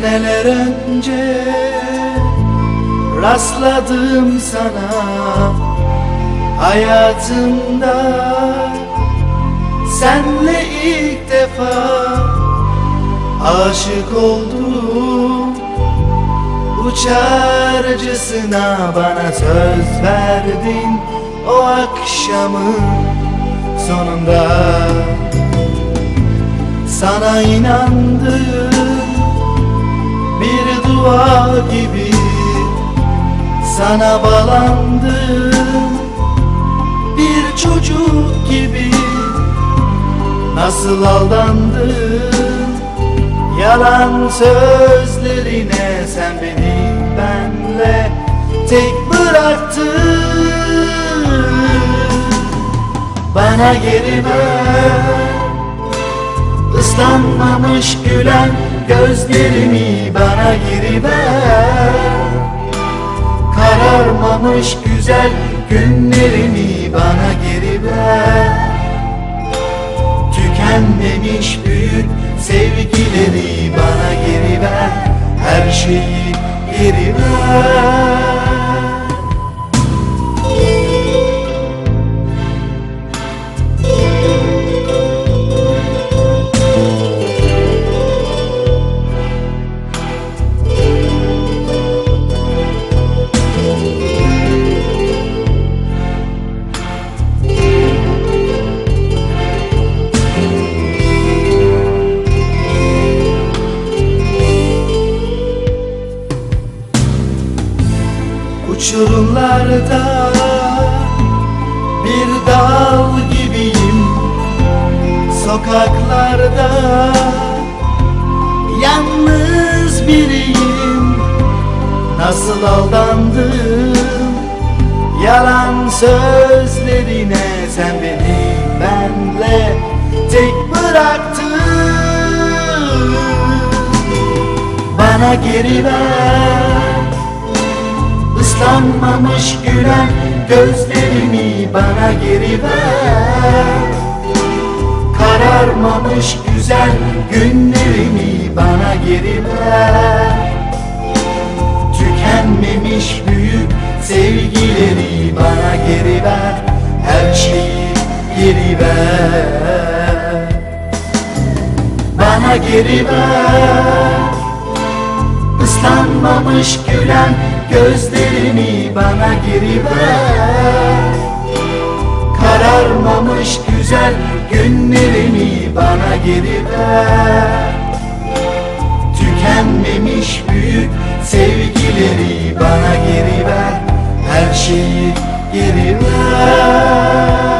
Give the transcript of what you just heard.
Seneler önce rastladım sana. Hayatımda Senle ilk defa aşık oldum. Uçarcasına bana söz verdin o akşamın sonunda. Sana inandım dua gibi Sana bağlandım. Bir çocuk gibi Nasıl aldandım? Yalan sözlerine Sen beni benle tek bıraktın. Bana geri ver. Islanmamış gülen gözlerimi bana ver Kararmamış güzel günlerimi bana geri ver Tükenmemiş büyük sevgileri bana geri ver Her şeyi geri ver Uçurumlarda bir dal gibiyim. Sokaklarda yalnız biriyim. Nasıl aldandım yalan sözlerine Sen beni benle tek bıraktın. Bana geri ver Islanmamış gülen gözlerimi bana geri ver. Kararmamış güzel günlerimi bana geri ver. Tükenmemiş büyük sevgileri bana geri ver. Her şeyi geri ver. Bana geri ver. Islanmamış gülen gözlerimi bana geri ver. Kararmamış güzel günlerimi bana geri ver. Tükenmemiş büyük sevgileri bana geri ver. Her şeyi geri ver